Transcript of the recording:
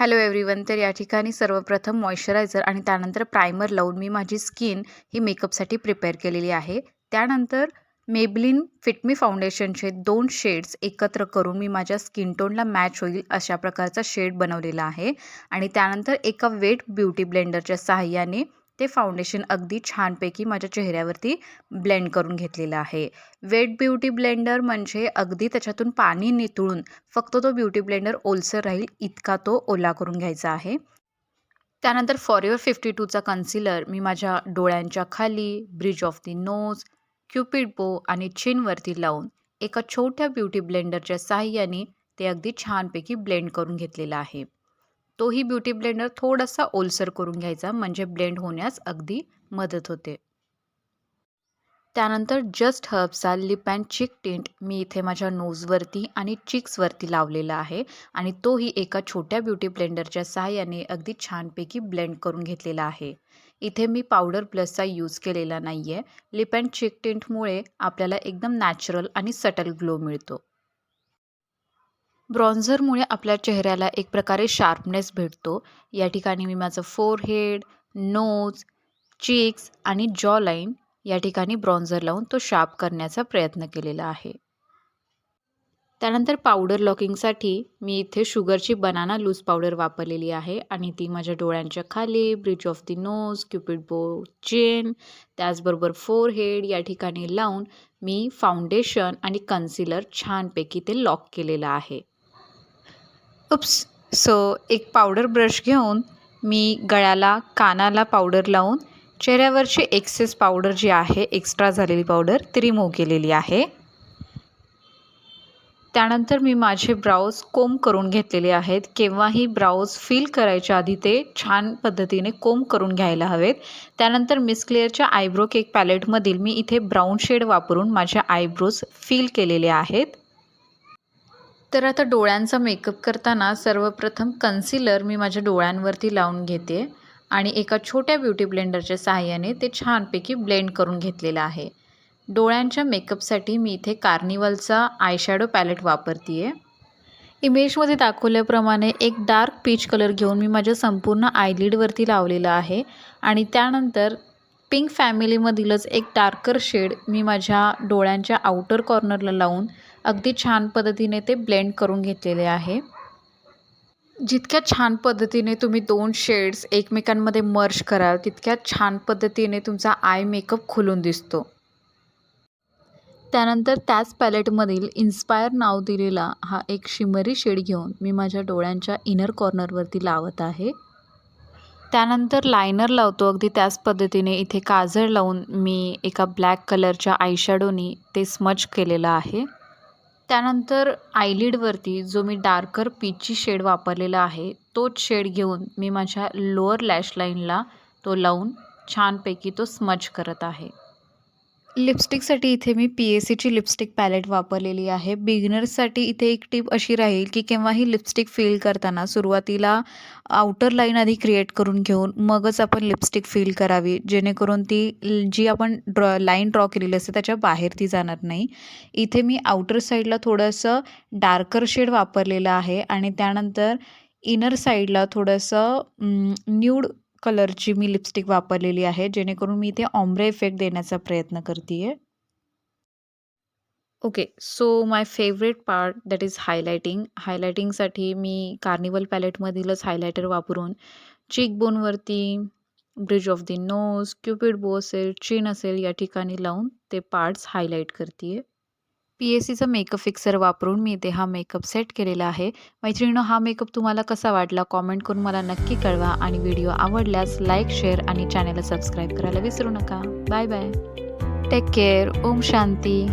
Hello everyone तर या ठिकाणी सर्वप्रथम मॉइश्चरायझर आणि त्यानंतर प्रायमर लावून मी माझी स्किन ही मेकअपसाठी प्रिपेअर केलेली आहे. त्यानंतर मेबलिन फिटमी फाउंडेशनचे दोन शेड्स एकत्र करून मी माझ्या स्किन टोनला मॅच होईल अशा प्रकारचा शेड बनवलेला आहे. आणि त्यानंतर एका वेट ब्युटी ब्लेंडरच्या सहाय्याने ते फाउंडेशन अगदी छानपैकी माझ्या चेहऱ्यावरती ब्लेंड करून घेतलेलं आहे. वेट ब्युटी ब्लेंडर म्हणजे अगदी त्याच्यातून पाणी नितळून फक्त तो ब्युटी ब्लेंडर ओलसर राहील इतका तो ओला करून घ्यायचा आहे. त्यानंतर फॉरेवर फिफ्टी टूचा कन्सिलर मी माझ्या डोळ्यांच्या खाली bridge of the nose cupid bow आणि चिनवरती लावून एका छोट्या ब्युटी ब्लेंडरच्या साह्याने ते अगदी छानपैकी ब्लेंड करून घेतलेलं आहे. तोही ब्युटी ब्लेंडर थोडासा ओलसर करून घ्यायचा म्हणजे ब्लेंड होण्यास अगदी मदत होते. त्यानंतर जस्ट हर्बचा लिप अँड चिक टिंट मी इथे माझ्या नोजवरती आणि चिक्सवरती लावलेला आहे आणि तोही एका छोट्या ब्युटी ब्लेंडरच्या सहाय्याने अगदी छानपैकी ब्लेंड करून घेतलेला आहे. इथे मी पावडर प्लसचा यूज केलेला नाही आहे लिप अँड चिक टिंटमुळे आपल्याला एकदम नॅचरल आणि सटल ग्लो मिळतो. ब्रॉन्झरमुळे आपल्या चेहऱ्याला एक प्रकारे शार्पनेस भेटतो. या ठिकाणी मी माझं फोरहेड नोज चिक्स आणि जॉ लाईन या ठिकाणी ब्रॉन्झर लावून तो शार्प करण्याचा प्रयत्न केलेला आहे. त्यानंतर पावडर लॉकिंगसाठी मी इथे शुगरची बनाना लूज पावडर वापरलेली आहे आणि ती माझ्या डोळ्यांच्या खाली bridge of the nose cupid bow chin त्याचबरोबर फोर हेड या ठिकाणी लावून मी फाउंडेशन आणि कन्सिलर छानपैकी ते लॉक केलेलं आहे. उप्स सो एक पावडर ब्रश घेऊन मी गळ्याला कानाला पावडर लावून चेहऱ्यावरची एक्सेस पावडर जी आहे एक्स्ट्रा झालेली पावडर ती रिमूव्ह केलेली आहे. त्यानंतर मी माझे ब्राऊज कोम करून घेतलेले आहेत. केव्हाही ब्राऊज फील करायच्या आधी ते छान पद्धतीने कोम करून घ्यायला हवेत. त्यानंतर मिस क्लिअरच्या आयब्रो केक पॅलेटमधील मी इथे ब्राऊन शेड वापरून माझे आयब्रोज फील केलेले आहेत. तर आता डोळ्यांचा मेकअप करताना सर्वप्रथम कन्सिलर मी माझ्या डोळ्यांवरती लावून घेते आणि एका छोट्या ब्युटी ब्लेंडरच्या सहाय्याने ते छानपैकी ब्लेंड करून घेतलेलं आहे. डोळ्यांच्या मेकअपसाठी मी इथे कार्निवलचा आयशॅडो पॅलेट वापरते आहे इमेजमध्ये दाखवल्याप्रमाणे एक डार्क पीच कलर घेऊन मी माझ्या संपूर्ण आयलिडवरती लावलेला आहे आणि त्यानंतर पिंक फॅमिलीमधीलच एक डार्कर शेड मी माझ्या डोळ्यांच्या आउटर कॉर्नरला लावून अगदी छान पद्धतीने ते ब्लेंड करून घेतलेले आहे. जितक्या छान पद्धतीने तुम्ही दोन शेड्स एकमेकांमध्ये मर्ज कराल तितक्या छान पद्धतीने तुमचा आय मेकअप खुलून दिसतो. त्यानंतर त्याच पॅलेटमधील इन्स्पायर नाव दिलेला हा एक शिमरी शेड घेऊन मी माझ्या डोळ्यांच्या इनर कॉर्नरवरती लावत आहे. त्यानंतर लायनर लावतो. अगदी त्याच पद्धतीने इथे काजळ लावून मी एका ब्लॅक कलरच्या आयशॅडोनी ते स्मच केलेलं आहे. त्यानंतर आयलिडवरती जो मी डार्कर पीची शेड वापरलेला आहे तोच शेड घेऊन मी माझ्या लोअर लॅश लाईनला तो लावून छानपैकी तो स्मच करत आहे. लिपस्टिकसाठी इथे मी पी एस सीची लिपस्टिक पॅलेट वापरलेली आहे. बिगिनर्ससाठी इथे एक टिप अशी राहील की केव्हाही लिपस्टिक फिल करताना सुरुवातीला आउटर लाईन आधी क्रिएट करून घेऊन मगच आपण लिपस्टिक फिल करावी. जेणेकरून ती जी आपण ड्रॉ लाईन ड्रॉ केलेली असते त्याच्या बाहेर ती जाणार नाही. इथे मी आउटर साईडला थोडंसं डार्कर शेड वापरलेलं आहे आणि त्यानंतर इनर साईडला थोडंसं न्यूड कलरची मी लिपस्टिक वापरलेली आहे जेणेकरून मी इथे ऑम्ब्रे इफेक्ट देण्याचा प्रयत्न करते आहे okay so my favourite part that is highlighting हायलायटिंगसाठी मी कार्निवल पॅलेटमधीलच हायलायटर वापरून चिकबोनवरती bridge of the nose cupid bow असेल चिन असेल या ठिकाणी लावून ते पार्ट्स हायलाईट करते आहे पी एस सीचं मेकअप फिक्सर वापरून मी इथे हा मेकअप सेट केलेला आहे. मैत्रिणीनं हा मेकअप तुम्हाला कसा वाटला कॉमेंट करून मला नक्की कळवा आणि व्हिडिओ आवडल्यास लाईक शेअर आणि चॅनलला सबस्क्राईब करायला विसरू नका. बाय बाय टेक केअर ओम शांती.